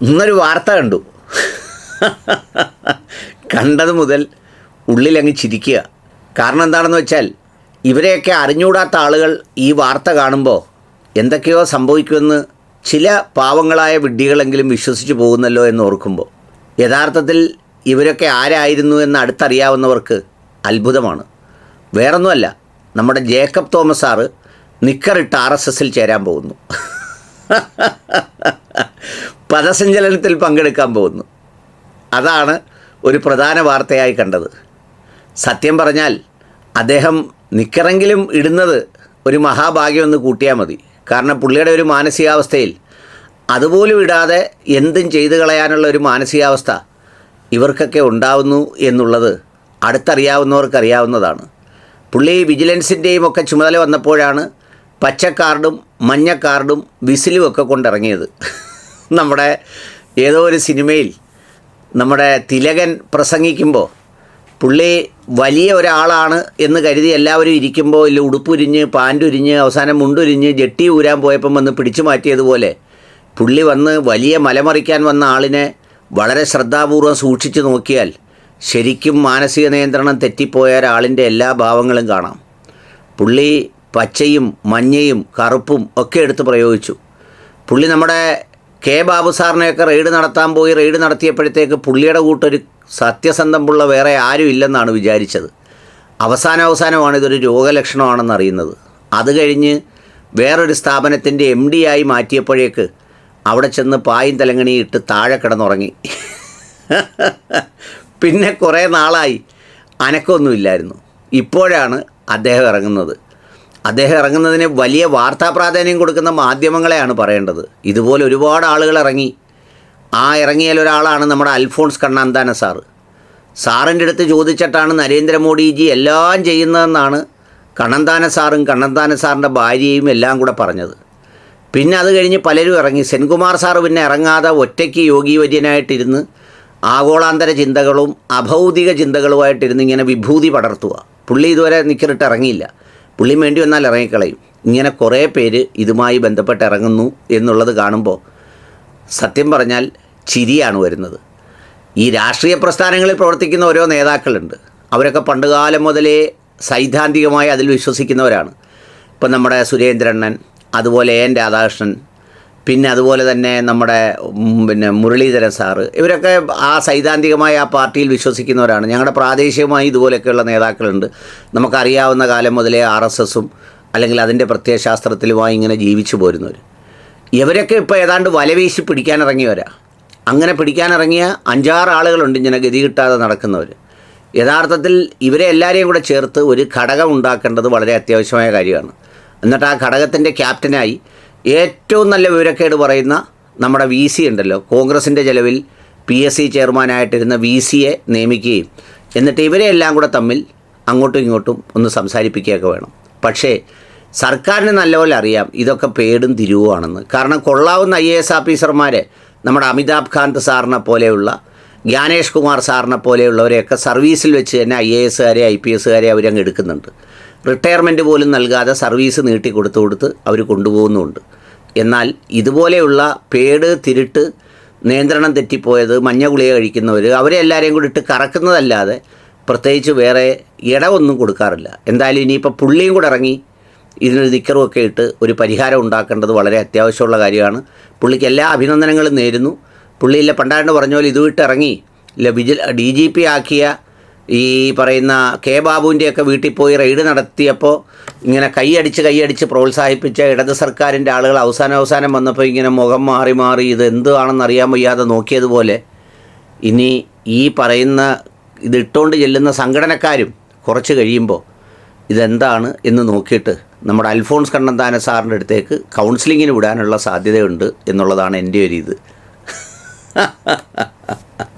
ഇന്നൊരു വാർത്ത കണ്ടു. കണ്ടത് മുതൽ ഉള്ളിലങ്ങ് ചിരിക്കുക. കാരണം എന്താണെന്ന് വെച്ചാൽ ഇവരെയൊക്കെ അറിഞ്ഞുകൂടാത്ത ആളുകൾ ഈ വാർത്ത കാണുമ്പോൾ എന്തൊക്കെയോ സംഭവിക്കുമെന്ന് ചില പാവങ്ങളായ വിഡ്ഢികളെങ്കിലും വിശ്വസിച്ച് പോകുന്നല്ലോ എന്ന് ഓർക്കുമ്പോൾ യഥാർത്ഥത്തിൽ ഇവരൊക്കെ ആരായിരുന്നു എന്ന് അടുത്തറിയാവുന്നവർക്ക് അത്ഭുതമാണ്. വേറൊന്നുമല്ല നമ്മുടെ ജേക്കബ് തോമസ് സാറ് നിക്കറിട്ട് ആർ എസ് എസിൽ ചേരാൻ പോകുന്നു. പദസഞ്ചലനത്തിൽ പങ്കെടുക്കാൻ പോകുന്നു. അതാണ് ഒരു പ്രധാന വാർത്തയായി കണ്ടത്. സത്യം പറഞ്ഞാൽ അദ്ദേഹം നിക്കറെങ്കിലും ഇടുന്നത് ഒരു മഹാഭാഗ്യമെന്ന് കൂട്ടിയാൽ മതി. കാരണം പുള്ളിയുടെ ഒരു മാനസികാവസ്ഥയിൽ അതുപോലും ഇടാതെ എന്തും ചെയ്തു കളയാനുള്ള ഒരു മാനസികാവസ്ഥ ഇവർക്കൊക്കെ ഉണ്ടാവുന്നു എന്നുള്ളത് അടുത്തറിയാവുന്നവർക്കറിയാവുന്നതാണ്. പുള്ളി വിജിലൻസിന്റെയും ഒക്കെ ചുമതല വന്നപ്പോഴാണ് പച്ച കാർഡും മഞ്ഞ കാർഡും വിസിലും ഒക്കെ കൊണ്ടിറങ്ങിയത്. നമ്മുടെ ഏതോ ഒരു സിനിമയിൽ നമ്മുടെ തിലകൻ പ്രസംഗിക്കുമ്പോൾ പുള്ളി വലിയ ഒരാളാണ് എന്ന് കരുതി എല്ലാവരും ഇരിക്കുമ്പോൾ ഇല്ല ഉടുപ്പുരിഞ്ഞ് പാന്റുരിഞ്ഞ് അവസാനം മുണ്ടുരിഞ്ഞ് ജെട്ടി ഊരാൻ പോയപ്പം വന്ന് പിടിച്ചു മാറ്റിയതുപോലെ പുള്ളി വന്ന് വലിയ മലമറിക്കാൻ വന്ന ആളിനെ വളരെ ശ്രദ്ധാപൂർവം സൂക്ഷിച്ചു നോക്കിയാൽ ശരിക്കും മാനസിക നിയന്ത്രണം തെറ്റിപ്പോയ ഒരാളിന്റെ എല്ലാ ഭാവങ്ങളും കാണാം. പുള്ളി പച്ചയും മഞ്ഞയും കറുപ്പും ഒക്കെ എടുത്ത് പ്രയോഗിച്ചു. പുള്ളി നമ്മുടെ കെ ബാബു സാറിനെയൊക്കെ റെയ്ഡ് നടത്താൻ പോയി. റെയ്ഡ് നടത്തിയപ്പോഴത്തേക്ക് പുള്ളിയുടെ കൂട്ടൊരു സത്യസന്ധമുള്ള വേറെ ആരും ഇല്ലെന്നാണ് വിചാരിച്ചത്. അവസാന അവസാനമാണ് ഇതൊരു രോഗലക്ഷണമാണെന്ന് അറിയുന്നത് അത് കഴിഞ്ഞ് വേറൊരു സ്ഥാപനത്തിന്റെ എം ഡി ആയി മാറ്റിയപ്പോഴേക്ക് അവിടെ ചെന്ന് പായും തലങ്ങണി ഇട്ട് താഴെ കിടന്നുറങ്ങി. പിന്നെ കുറേ നാളായി. അനക്കമൊന്നുമില്ലായിരുന്നു ഇപ്പോഴാണ് അദ്ദേഹം ഇറങ്ങുന്നത്. അദ്ദേഹം ഇറങ്ങുന്നതിന് വലിയ വാർത്താ പ്രാധാന്യം കൊടുക്കുന്ന മാധ്യമങ്ങളെയാണ് പറയേണ്ടത്. ഇതുപോലെ ഒരുപാട് ആളുകൾ ഇറങ്ങി. ആ ഇറങ്ങിയാൽ ഒരാളാണ് നമ്മുടെ അൽഫോൺസ് കണ്ണാന്താന സാറ്. സാറിന്റെ അടുത്ത് ചോദിച്ചിട്ടാണ് നരേന്ദ്രമോദിജി എല്ലാം ചെയ്യുന്നതെന്നാണ് കണ്ണന്താന സാറും കണ്ണന്താന സാറിന്റെ ഭാര്യയും എല്ലാം കൂടെ പറഞ്ഞത്. പിന്നെ അത് കഴിഞ്ഞ് പലരും ഇറങ്ങി. സെൻകുമാർ സാർ പിന്നെ ഇറങ്ങാതെ ഒറ്റയ്ക്ക് യോഗി വര്യനായിട്ടിരുന്ന് ആഗോളാന്തര ചിന്തകളും അഭൗതിക ചിന്തകളുമായിട്ടിരുന്ന് ഇങ്ങനെ വിഭൂതി പടർത്തുക. പുള്ളി ഇതുവരെ നിക്കറിട്ട് ഇറങ്ങിയില്ല. പുള്ളി വേണ്ടി വന്നാൽ ഇറങ്ങിക്കളയും. ഇങ്ങനെ കുറേ പേര് ഇതുമായി ബന്ധപ്പെട്ട് ഇറങ്ങുന്നു എന്നുള്ളത് കാണുമ്പോൾ സത്യം പറഞ്ഞാൽ ചിരിയാണ് വരുന്നത്. ഈ രാഷ്ട്രീയ പ്രസ്ഥാനങ്ങളിൽ പ്രവർത്തിക്കുന്ന ഓരോ നേതാക്കളുണ്ട്. അവരൊക്കെ പണ്ടുകാലം മുതലേ സൈദ്ധാന്തികമായി അതിൽ വിശ്വസിക്കുന്നവരാണ്. ഇപ്പം നമ്മുടെ സുരേന്ദ്രണ്ണൻ അതുപോലെ എൻ രാധാകൃഷ്ണൻ പിന്നെ അതുപോലെ തന്നെ നമ്മുടെ പിന്നെ മുരളീധരൻ സാറ് ഇവരൊക്കെ ആ സൈദ്ധാന്തികമായ ആ പാർട്ടിയിൽ വിശ്വസിക്കുന്നവരാണ്. ഞങ്ങളുടെ പ്രാദേശികമായി ഇതുപോലെയൊക്കെയുള്ള നേതാക്കളുണ്ട്. നമുക്കറിയാവുന്ന കാലം മുതലേ ആർ എസ് എസും അല്ലെങ്കിൽ അതിന്റെ പ്രത്യയശാസ്ത്രത്തിലുമായി ഇങ്ങനെ ജീവിച്ചു പോരുന്നവർ ഇവരൊക്കെ ഇപ്പോൾ ഏതാണ്ട് വലവീശി പിടിക്കാനിറങ്ങിയവരാ. അങ്ങനെ പിടിക്കാനിറങ്ങിയ അഞ്ചാറ് ആളുകളുണ്ട് ഇങ്ങനെ ഗതി കിട്ടാതെ നടക്കുന്നവർ യഥാർത്ഥത്തിൽ ഇവരെ എല്ലാവരെയും കൂടെ ചേർത്ത് ഒരു ഘടകം ഉണ്ടാക്കേണ്ടത് വളരെ അത്യാവശ്യമായ കാര്യമാണ്. എന്നിട്ട് ആ ഘടകത്തിന്റെ ക്യാപ്റ്റനായി ഏറ്റവും നല്ല വിവരക്കേട് പറയുന്ന നമ്മുടെ വി സി ഉണ്ടല്ലോ. കോൺഗ്രസിന്റെ ചെലവിൽ പി എസ് സി ചെയർമാനായിട്ടിരുന്ന വി സിയെ നിയമിക്കുകയും എന്നിട്ട് ഇവരെ എല്ലാം കൂടെ തമ്മിൽ അങ്ങോട്ടും ഇങ്ങോട്ടും ഒന്ന് സംസാരിപ്പിക്കുകയൊക്കെ വേണം. പക്ഷേ സർക്കാരിന് നല്ലപോലെ അറിയാം ഇതൊക്കെ പേടും തിരുവുമാണെന്ന് കാരണം കൊള്ളാവുന്ന ഐ എ എസ് ഓഫീസർമാരെ നമ്മുടെ അമിതാഭ് കാന്ത് സാറിനെ പോലെയുള്ള ജ്ഞാനേഷ് കുമാർ സാറിനെ പോലെയുള്ളവരെയൊക്കെ സർവീസിൽ വെച്ച് തന്നെ ഐ എ എസുകാരെ ഐ പി എസുകാരെ അവരങ്ങ് എടുക്കുന്നുണ്ട്. റിട്ടയർമെന്റ് പോലും നൽകാതെ സർവീസ് നീട്ടി കൊടുത്തു കൊടുത്ത് അവർ കൊണ്ടുപോകുന്നുമുണ്ട് എന്നാൽ ഇതുപോലെയുള്ള പേട് തിരുട്ട് നിയന്ത്രണം തെറ്റിപ്പോയത് മഞ്ഞ ഗുളിക കഴിക്കുന്നവർ അവരെ എല്ലാവരെയും കൂടി ഇട്ട് കറക്കുന്നതല്ലാതെ പ്രത്യേകിച്ച് വേറെ ഇടവൊന്നും കൊടുക്കാറില്ല. എന്തായാലും ഇനിയിപ്പോൾ പുള്ളിയും കൂടെ ഇറങ്ങി ഇതിനൊരു നിക്കറുമൊക്കെ ഇട്ട് ഒരു പരിഹാരം ഉണ്ടാക്കേണ്ടത് വളരെ അത്യാവശ്യമുള്ള കാര്യമാണ്. പുള്ളിക്ക് എല്ലാ അഭിനന്ദനങ്ങളും നേരുന്നു. പുള്ളിയിലെ പണ്ടാണ്ട് പറഞ്ഞ പോലെ ഇത് വിട്ട് ഇറങ്ങി. ഇല്ല വിജിൽ ഡി ജി പി ആക്കിയ ഈ പറയുന്ന കെ ബാബുവിന്റെയൊക്കെ വീട്ടിൽ പോയി റെയ്ഡ് നടത്തിയപ്പോൾ ഇങ്ങനെ കൈയടിച്ച് കൈയടിച്ച് പ്രോത്സാഹിപ്പിച്ച ഇടത് സർക്കാരിന്റെ ആളുകൾ അവസാനം അവസാനം വന്നപ്പോൾ ഇങ്ങനെ മുഖം മാറി മാറി ഇത് എന്താണെന്ന് അറിയാൻ വയ്യാതെ നോക്കിയതുപോലെ ഇനി ഈ പറയുന്ന ഇതിട്ടുകൊണ്ട് ചെല്ലുന്ന സംഘടനക്കാരും കുറച്ച് കഴിയുമ്പോൾ ഇതെന്താണ് എന്ന് നോക്കിയിട്ട് നമ്മുടെ അൽഫോൺസ് കണ്ണന്താന സാറിന്റെ അടുത്തേക്ക് കൗൺസിലിങ്ങിന് വിടാനുള്ള സാധ്യതയുണ്ട് എന്നുള്ളതാണ് എന്റെ ഒരു ഇത്